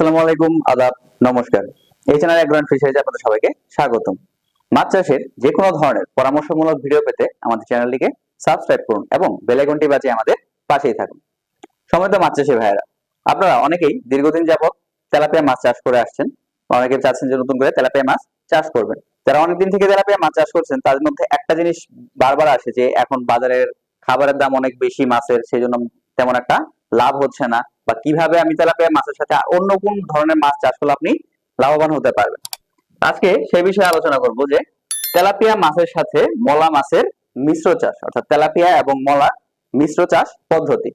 আসসালামু আলাইকুম, আদাব, নমস্কার। এই চ্যানেলে গ্রান্ড ফিশারিজ আপনাদের সবাইকে স্বাগতম। মাছ চাষের যে কোনো ধরনের পরামর্শমূলক ভিডিও পেতে আমাদের চ্যানেলটিকে সাবস্ক্রাইব করুন এবং বেল আইকনটি বাজিয়ে আমাদের পাশেই থাকুন। সময় মাছ চাষি ভাইয়েরা, আপনারা অনেকেই দীর্ঘদিন যাবত তেলাপিয়া মাছ চাষ করে আসছেন। অনেকে চাচ্ছেন যে নতুন করে তেলাপিয়া মাছ চাষ করবেন। যারা অনেকদিন থেকে তেলাপিয়া মাছ চাষ করছেন তাদের মধ্যে একটা জিনিস বারবার আসে যে এখন বাজারের খাবারের দাম অনেক বেশি মাছের সেই জন্য তেমন একটা লাভ হচ্ছে না বা কীভাবে আমি তেলাপিয়া মাছের সাথে অন্য কোন ধরনের মাছ চাষ করলে আপনি লাভবান হতে পারবেন? আজকে সেই বিষয়ে আলোচনা করব যে তেলাপিয়া মাছের সাথে মলা মাছের মিশ্র চাষ, অর্থাৎ তেলাপিয়া এবং মলা মিশ্র চাষ পদ্ধতি।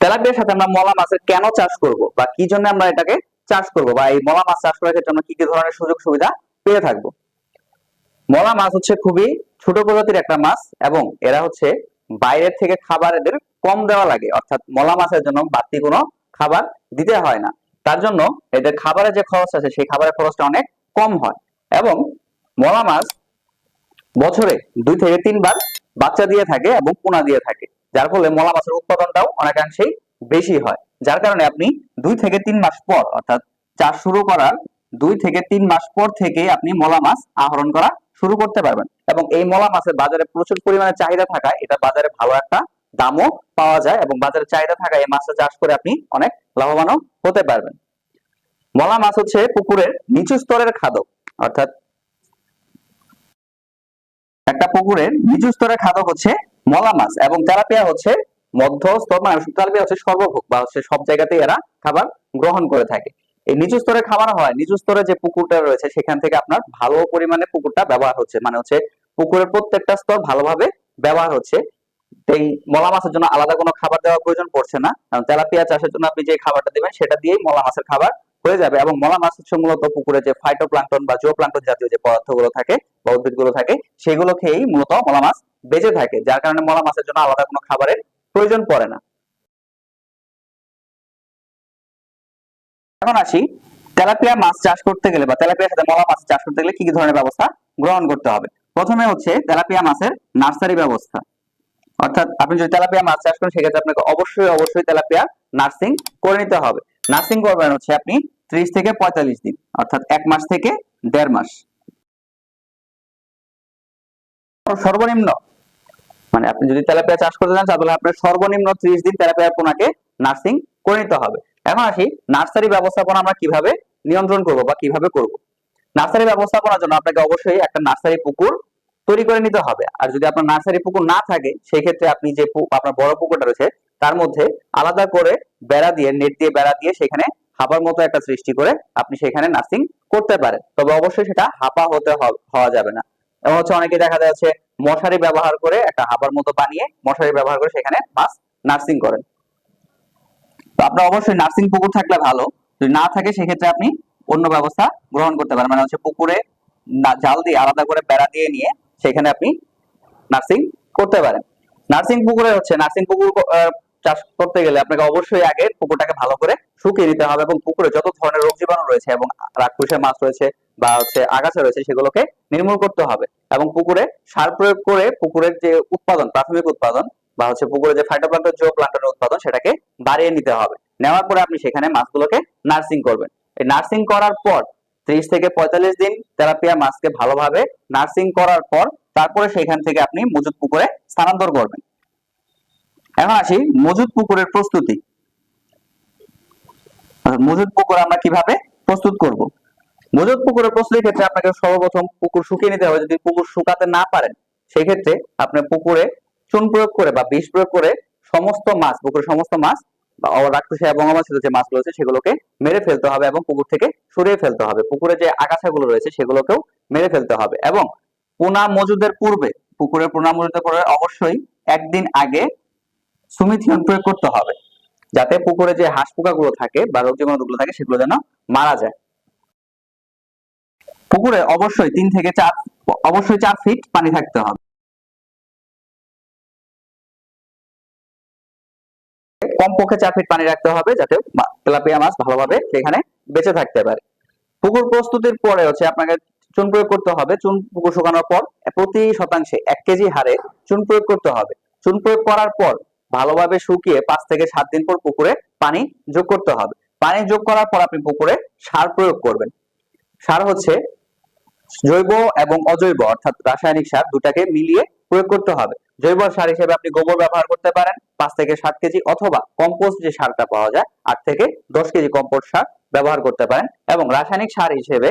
তেলাপিয়ার সাথে আমরা মলা মাছের কেন চাষ করব বা কি জন্য আমরা এটাকে চাষ করব বা এই মলা মাছ চাষ করার ক্ষেত্রে আমরা কি কি ধরনের সুযোগ সুবিধা পেয়ে থাকব? মলা মাছ হচ্ছে খুবই ছোট প্রজাতির একটা মাছ এবং এরা হচ্ছে বাইরের থেকে খাবার এদের কম দেওয়া লাগে, অর্থাৎ মলা মাছের জন্য বাড়তি কোনো খাবার দিতে হয় না। তার জন্য এদের খাবারের যে খরচ আছে, সেই খাবারের খরচটা অনেক কম হয় এবং মলা মাছ বছরে দুই থেকে তিনবার বাচ্চা দিয়ে থাকে এবং পোনা দিয়ে থাকে, যার ফলে মলা মাছের উৎপাদনটাও অনেকাংশেই বেশি হয়। যার কারণে আপনি দুই থেকে তিন মাস পর, অর্থাৎ চাষ শুরু করার দুই থেকে তিন মাস পর থেকে আপনি মলা মাছ আহরণ করা শুরু করতে পারবেন। এবং এই মলা মাছের বাজারে প্রচুর পরিমাণে চাহিদা থাকায় এটা বাজারে ভালো একটা দামও পাওয়া যায় এবং বাজারে চাহিদা থাকায় এই মাছটা চাষ করে আপনি অনেক লাভবানও হতে পারবেন। মলা মাছ হচ্ছে পুকুরের নিচু স্তরের খাদক, অর্থাৎ একটা পুকুরের নিচু স্তরের খাদক হচ্ছে মলা মাছ এবং তেলাপিয়া হচ্ছে মধ্য স্তর মানে তেলাপিয়া হচ্ছে সর্বভোগ বা হচ্ছে সব জায়গাতেই এরা খাবার গ্রহণ করে থাকে। এই নিচু স্তরে খাবার হয়, নিচু স্তরে যে পুকুরটা রয়েছে সেখান থেকে আপনার ভালো পরিমাণে পুকুরটা ব্যবহার হচ্ছে মানে হচ্ছে পুকুরের প্রত্যেকটা স্তর ভালোভাবে ব্যবহার হচ্ছে। এই মলা মাছের জন্য আলাদা কোনো খাবার দেওয়ার প্রয়োজন পড়ছে না। কারণ তেলাপিয়া চাষের জন্য আপনি যে খাবারটা দিবেন, সেটা দিয়েই মলা মাছের খাবার হয়ে যাবে। এবং মলা মাছ হচ্ছে মূলত পুকুরে যে ফাইটোপ্লাঙ্কটন বা জোপ্লাঙ্কটন জাতীয় যে পদার্থগুলো থাকে বা উদ্ভিদগুলো থাকে, সেগুলো খেয়েই মূলত মলা মাছ বেঁচে থাকে, যার কারণে মলা মাছের জন্য আলাদা কোনো খাবারের প্রয়োজন পড়ে না। এখন আসি, তেলাপিয়া মাছ চাষ করতে গেলে বা তেলাপিয়ার সাথে মলা মাছ চাষ করতে গেলে কি কি ধরনের ব্যবস্থা গ্রহণ করতে হবে? প্রথমে হচ্ছে তেলাপিয়া মাছের নার্সারি ব্যবস্থা। অর্থাৎ আপনি যদি তেলাপিয়া মাছ চাষ করেন, সেক্ষেত্রে আপনাকে অবশ্যই অবশ্যই তেলাপিয়া নার্সিং করে নিতে হবে। নার্সিং করবেন হচ্ছে আপনি ত্রিশ থেকে পঁয়তাল্লিশ দিন, অর্থাৎ এক মাস থেকে দেড় মাস। সর্বনিম্ন মানে আপনি যদি তেলাপিয়া চাষ করতে চান, তাহলে আপনার সর্বনিম্ন ত্রিশ দিন তেলাপিয়া পোনাকে নার্সিং করে নিতে হবে। এখন আসি, নার্সারি ব্যবস্থাপনা আমরা কীভাবে নিয়ন্ত্রণ করব বা কীভাবে করব? নার্সারি ব্যবস্থাপনার জন্য আপনাকে অবশ্যই একটা নার্সারি পুকুর তৈরি করে নিতে হবে। আর যদি আপনার নার্সারি পুকুর না থাকে সেই ক্ষেত্রে আপনি যে আপনার বড় পুকুরটা রয়েছে, তার মধ্যে আলাদা করে বেড়া দিয়ে, নেট দিয়ে বেড়া দিয়ে সেখানে হাঁপার মতো একটা সৃষ্টি করে আপনি সেখানে নার্সিং করতে পারেন। তবে অবশ্যই সেটা হাঁপা হতে হওয়া যাবে না। এবং হচ্ছে অনেকে দেখা যাচ্ছে মশারি ব্যবহার করে একটা হাঁপার মতো বানিয়ে মশারি ব্যবহার করে সেখানে মাছ নার্সিং করেন। তো আপনার অবশ্যই নার্সিং পুকুর থাকলে ভালো। যদি না থাকে, সেক্ষেত্রে আপনি অন্য ব্যবস্থা গ্রহণ করতে পারেন। মানে হচ্ছে পুকুরে জাল দিয়ে আলাদা করে বেড়া দিয়ে নিয়ে সেখানে আপনি নার্সিং করতে পারেন। নার্সিং পুকুরে হচ্ছে নার্সিং পুকুর চাষ করতে গেলে আপনাকে অবশ্যই আগে পুকুরটাকে ভালো করে শুকিয়ে নিতে হবে এবং পুকুরে যত ধরনের রোগ জীবাণু রয়েছে এবং রাক্ষসে মাছ রয়েছে বা হচ্ছে আগাছা রয়েছে, সেগুলোকে নির্মূল করতে হবে এবং পুকুরে সার প্রয়োগ করে পুকুরের যে উৎপাদন, প্রাথমিক উৎপাদন বা হচ্ছে পুকুরে যে ফাইটোপ্লান্টন জো প্লান্টনের উৎপাদন সেটাকে বাড়িয়ে নিতে হবে। নেওয়ার পরে আপনি সেখানে মাছগুলোকে নার্সিং করবেন। এই নার্সিং করার পর ত্রিশ থেকে পঁয়তাল্লিশ দিন তেলাপিয়া মাছকে ভালোভাবে নার্সিং করার পর তারপরে সেখান থেকে আপনি মজুদ পুকুরে স্থানান্তর করবেন। এখন আসি মজুদ পুকুরের প্রস্তুতি। মজুদ পুকুর আমরা কীভাবে প্রস্তুত করব? মজুদ পুকুরের প্রস্তুতির ক্ষেত্রে আপনাকে সর্বপ্রথম পুকুর শুকিয়ে নিতে হবে। যদি পুকুর শুকাতে না পারেন সেই ক্ষেত্রে আপনি পুকুরে চুন প্রয়োগ করে বা বিষ প্রয়োগ করে সমস্ত মাছ পুকুরের সমস্ত মাছ রাক্ষসী এবং যে মাছগুলো আছে সেগুলোকে মেরে ফেলতে হবে এবং পুকুর থেকে সরিয়ে ফেলতে হবে। পুকুরে যে আগাছাগুলো রয়েছে, সেগুলোকেও মেরে ফেলতে হবে এবং পোনা মজুদের পূর্বে পোনা মজুদের অবশ্যই একদিন আগে সুমিথিয়ন প্রয়োগ করতে হবে, যাতে পুকুরে যে হাঁস পোকাগুলো থাকে বা রোগ জীবাণুগুলো থাকে, সেগুলো যেন মারা যায়। পুকুরে অবশ্যই তিন থেকে চার, অবশ্যই চার ফিট পানি থাকতে হবে। কমপক্ষে চার ফিট পানি রাখতে হবে যাতে তেলাপিয়া মাছ ভালোভাবে সেখানে বেঁচে থাকতে পারে। পুকুর প্রস্তুতির পরে হচ্ছে আপনাকে চুন প্রয়োগ করতে হবে। চুন পুকুর শুকানোর পর প্রতি শতাংশে এক কেজি হারে চুন প্রয়োগ করতে হবে। চুন প্রয়োগ করার পর ভালোভাবে শুকিয়ে পাঁচ থেকে সাত দিন পর পুকুরে পানি যোগ করতে হবে। পানি যোগ করার পর আপনি পুকুরে সার প্রয়োগ করবেন। সার হচ্ছে জৈব এবং অজৈব, অর্থাৎ রাসায়নিক সার দুটাকে মিলিয়ে প্রয়োগ করতে হবে। জৈব সার হিসেবে আপনি গোবর ব্যবহার করতে পারেন পাঁচ থেকে সাত কেজি অথবা কম্পোস্ট যে সারটা পাওয়া যায়, আট থেকে দশ কেজি কম্পোস্ট সার ব্যবহার করতে পারেন এবং রাসায়নিক সার হিসেবে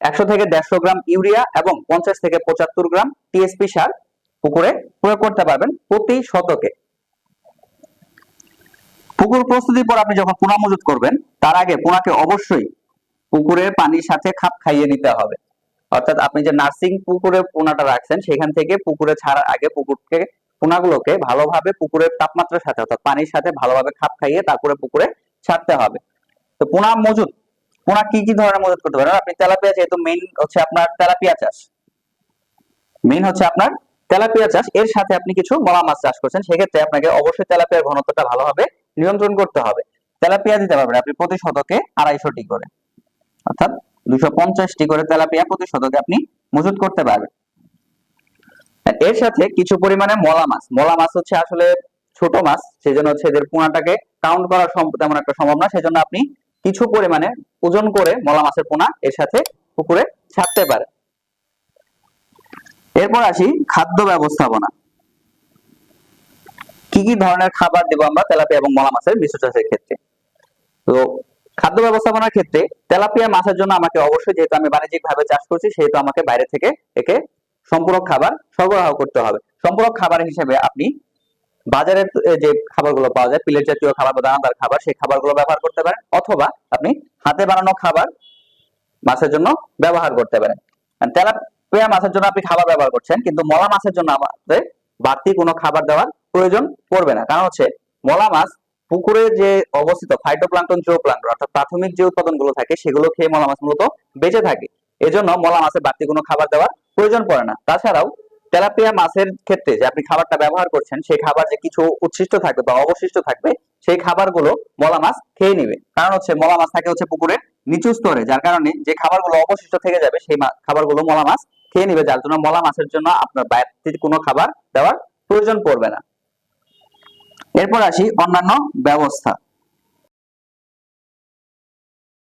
একশো থেকে দেড়শো গ্রাম ইউরিয়া এবং পঞ্চাশ থেকে পঁচাত্তর গ্রাম টিএসপি সার পুকুরে প্রয়োগ করতে পারবেন প্রতি শতকে। পুকুর প্রস্তুতির পর আপনি যখন পোনা মজুত করবেন, তার আগে পোনাকে অবশ্যই পুকুরের পানির সাথে খাপ খাইয়ে নিতে হবে। অর্থাৎ আপনি যে নার্সিং পুকুরে পোনাটা রাখছেন, সেখান থেকে পুকুরে ছাড়ার আগে পুকুরকে, পোনাগুলোকে ভালোভাবে পুকুরের তাপমাত্রার সাথে, অর্থাৎ পানির সাথে ভালোভাবে খাপ খাইয়ে তারপরে পুকুরে ছাড়তে হবে। তো পোনা মজুত পোনা কি কি ধরনের মজুত করতে পারেন? আপনি তেলাপিয়া যেহেতু মেইন হচ্ছে আপনার তেলাপিয়া চাষ। মেইন হচ্ছে আপনার তেলাপিয়া চাষ। এর সাথে আপনি কিছু মলা মাছ চাষ করছেন। সেক্ষেত্রে আপনাকে অবশ্যই তেলাপিয়ার ঘনত্বটা ভালোভাবে নিয়ন্ত্রণ করতে হবে। তেলাপিয়া দিতে পারবেন আপনি প্রতি শতকে আড়াইশোটি করে, অর্থাৎ দুশো পঞ্চাশটি করে তেলাপিয়া প্রতি শতকে আপনি মজুত করতে পারবেন। এর সাথে কিছু পরিমাণে মলা মাছ। মলা মাছ হচ্ছে আসলে ছোট মাছ সেই জন্য হচ্ছে এদের পোনাটাকে কাউন্ট করা তেমন একটা সম্ভব না, সেজন্য আপনি কিছু পরিমাণে ওজন করে মলা মাছের পোনা এর সাথে পুকুরে ছাড়তে পারে এরপর আসি খাদ্য ব্যবস্থাপনা। কি কি ধরনের খাবার দেবো আমরা তেলাপিয়া এবং মলা মাছের বিশ্ব চাষের ক্ষেত্রে? তো খাদ্য ব্যবস্থাপনার ক্ষেত্রে তেলাপিয়া মাছের জন্য আমাকে অবশ্যই যেহেতু আমি বাণিজ্যিক ভাবে চাষ করছি, সেহেতু আমাকে বাইরে থেকে একে সম্পূরক খাবার সরবরাহ করতে হবে। সম্পূরক খাবার হিসেবে আপনি বাজারে যে খাবারগুলো পাওয়া যায় পিলেট জাতীয় খাবার বা দানাদার খাবার, সেই খাবারগুলো ব্যবহার করতে পারেন, অথবা আপনি হাতে বানানো খাবার মাছের জন্য ব্যবহার করতে পারেন। তেলাপিয়া মাছের জন্য আপনি খাবার ব্যবহার করছেন, কিন্তু মলা মাছের জন্য আমাদের বাড়তি কোনো খাবার দেওয়ার প্রয়োজন পড়বে না। কারণ হচ্ছে মলা মাছ পুকুরে যে অবস্থিত ফাইটোপ্লাঙ্কটন জুওপ্লাঙ্কটন অর্থাৎ প্রাথমিক যে উৎপাদনগুলো থাকে, সেগুলো খেয়ে মলা মাছ মূলত বেঁচে থাকে। এজন্য মলা মাছের বাড়তি কোনো খাবার দেওয়ার প্রয়োজন পড়ে না। তাছাড়াও তেলাপিয়া মাছের ক্ষেত্রে যে আপনি খাবারটা ব্যবহার করছেন, সেই খাবার যে কিছু উচ্ছিষ্ট থাকবে বা অবশিষ্ট থাকবে, সেই খাবারগুলো মলা মাছ খেয়ে নিবে। কারণ হচ্ছে মলা মাছ থাকে হচ্ছে পুকুরের নিচু স্তরে, যার কারণে যে খাবারগুলো অবশিষ্ট থেকে যাবে, সেই খাবারগুলো মলা মাছ খেয়ে নিবে, যার জন্য মলা মাছের জন্য আপনার বাইরে কোনো খাবার দেওয়ার প্রয়োজন পড়বে না। এরপর আসি অন্যান্য ব্যবস্থা।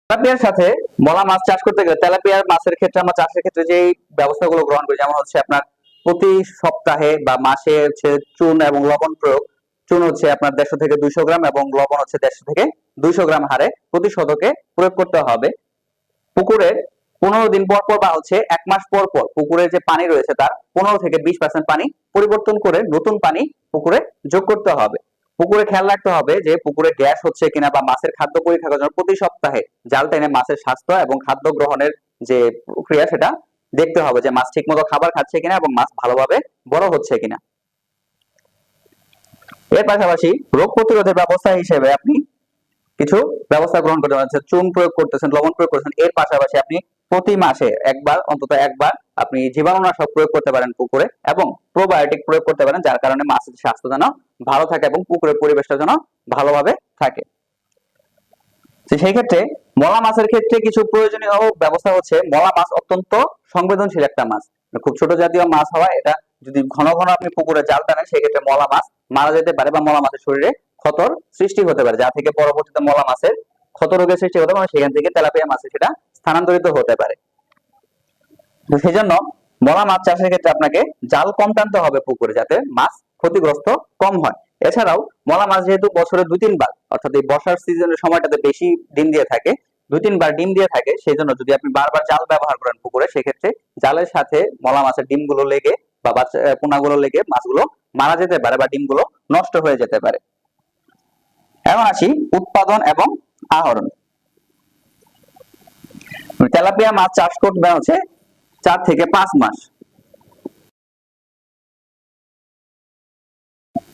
তেলাপিয়ার সাথে মলা মাছ চাষ করতে গেলে তেলাপিয়ার মাছের ক্ষেত্রে আমরা চাষের ক্ষেত্রে যে ব্যবস্থাগুলো গ্রহণ করি, যেমন হচ্ছে আপনার প্রতি সপ্তাহে বা মাসে হচ্ছে চুন এবং লবণ প্রয়োগ। চুন হচ্ছে আপনার দেড়শো থেকে দুইশো গ্রাম এবং লবণ হচ্ছে দেড়শো থেকে দুইশো গ্রাম হারে প্রতি শতকে প্রয়োগ করতে হবে। পুকুরের পনেরো দিন পর পর বা হচ্ছে এক মাস পর পর পুকুরের যে পানি রয়েছে তার পনেরো থেকে বিশ পার্সেন্ট পানি পরিবর্তন করে নতুন পানি পুকুরে যোগ করতে হবে। পুকুরে খেয়াল রাখতে হবে যে পুকুরে গ্যাস হচ্ছে কিনা বা মাছের খাদ্য পরীক্ষা জন্য প্রতি সপ্তাহে জাল টেনে মাছের স্বাস্থ্য এবং খাদ্য গ্রহণের যে প্রক্রিয়া সেটা দেখতে হবে যে মাছ ঠিকমতো খাবার খাচ্ছে কিনা এবং মাছ ভালোভাবে বড় হচ্ছে কিনা। এর পাশাপাশি রোগ প্রতিরোধের ব্যবস্থা হিসেবে আপনি কিছু ব্যবস্থা গ্রহণ করতে পারেন। চুন প্রয়োগ করতেছেন, লবণ প্রয়োগ করতেছেন, এর পাশাপাশি আপনি প্রতি মাসে একবার, অন্তত একবার আপনি জীবাণুনাশক প্রয়োগ করতে পারেন পুকুরে এবং প্রোবায়োটিক প্রয়োগ করতে পারেন, যার কারণে মাছের স্বাস্থ্য যেন ভালো থাকে এবং পুকুরের পরিবেশটা যেন ভালোভাবে থাকে। সেই ক্ষেত্রে মলা মাছের ক্ষেত্রে কিছু প্রয়োজনীয় ব্যবস্থা হচ্ছে, মলা মাছ অত্যন্ত সংবেদনশীল একটা মাছ। খুব ছোট জাতীয় মাছ হওয়া এটা যদি ঘন ঘন আপনি পুকুরে জাল টানেন সেক্ষেত্রে মলা মাছ মারা যেতে পারে বা মলা মাছের শরীরে ক্ষতর সৃষ্টি হতে পারে। যা থেকে পরবর্তীতে মলা মাছের ক্ষত রোগের সৃষ্টি হতে পারে, সেখান থেকে তেলাপিয়া মাছে সেটা স্থানান্তরিত হতে পারে। সেই জন্য মলা মাছ চাষের ক্ষেত্রে আপনাকে জাল কম টানতে হবে পুকুরে যাতে মাছ ক্ষতিগ্রস্ত কম হয়। এছাড়াও মলা মাছ যেহেতু বছরে দুই তিনবার অর্থাৎ এই বর্ষার সিজনের সময়টাতে বেশি ডিম দিয়ে থাকে দুই তিনবার ডিম দিয়ে থাকে সেই জন্য যদি আপনি বারবার জাল ব্যবহার করেন পুকুরে, সেক্ষেত্রে জালের সাথে মলা মাছের ডিমগুলো লেগে বা পোনাগুলো লেগে মাছগুলো মারা যেতে পারে বা ডিমগুলো নষ্ট হয়ে যেতে পারে। এখন আসি উৎপাদন এবং আহরণ। তেলাপিয়া মাছ চাষ করতে হচ্ছে চার থেকে পাঁচ মাস।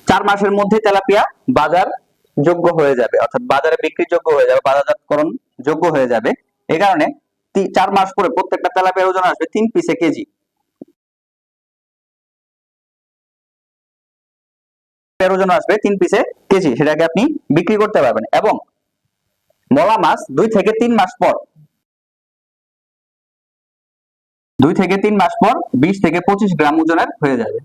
চার মাসের মধ্যে তেলাপিয়া বাজার যোগ্য হয়ে যাবে, অর্থাৎ বাজারে বিক্রি যোগ্য হয়ে যাবে, বাজারজাতকরণ যোগ্য হয়ে যাবে। এই কারণে চার মাস পরে প্রত্যেকটা তেলাপিয়ার ওজন আসবে তিন পিসে কেজি। এর ওজন আসবে তিন পিসে কেজি, সেটাকে আপনি বিক্রি করতে পারবেন। এবং মলা মাছ দুই থেকে তিন মাস পর, দুই থেকে তিন মাস পর বিশ থেকে পঁচিশ গ্রাম ওজনের হয়ে যাবে।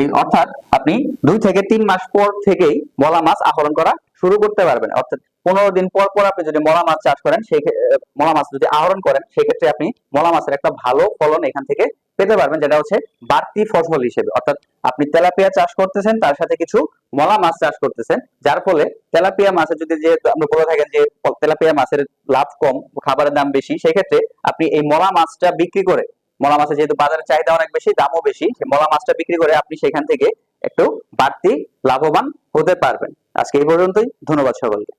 এই অর্থাৎ আপনি দুই থেকে তিন মাস পর থেকেই মলা মাছ আহরণ করা শুরু করতে পারবেন। অর্থাৎ পনেরো দিন পর পর আপনি যদি মলা মাছ চাষ করেন, সেই মলা মাছ যদি আহরণ করেন, সেক্ষেত্রে আপনি মলা মাছের একটা ভালো ফলন এখান থেকে পেতে পারবেন, যেটা হচ্ছে বাড়তি ফসল হিসেবে। অর্থাৎ আপনি তেলাপিয়া চাষ করতেছেন, তার সাথে কিছু মলা মাছ চাষ করতেছেন, যার ফলে তেলাপিয়া মাছের যদি যে আপনি বলে থাকেন যে তেলাপিয়া মাছের লাভ কম, খাবারের দাম বেশি, সেক্ষেত্রে আপনি এই মলা মাছটা বিক্রি করে, মলা মাছের যেহেতু বাজারের চাহিদা অনেক বেশি, দামও বেশি মলা মাছটা বিক্রি করে আপনি সেখান থেকে একটু বাড়তি লাভবান হতে পারবেন। আজকে এই পর্যন্তই ধন্যবাদ সকলকে।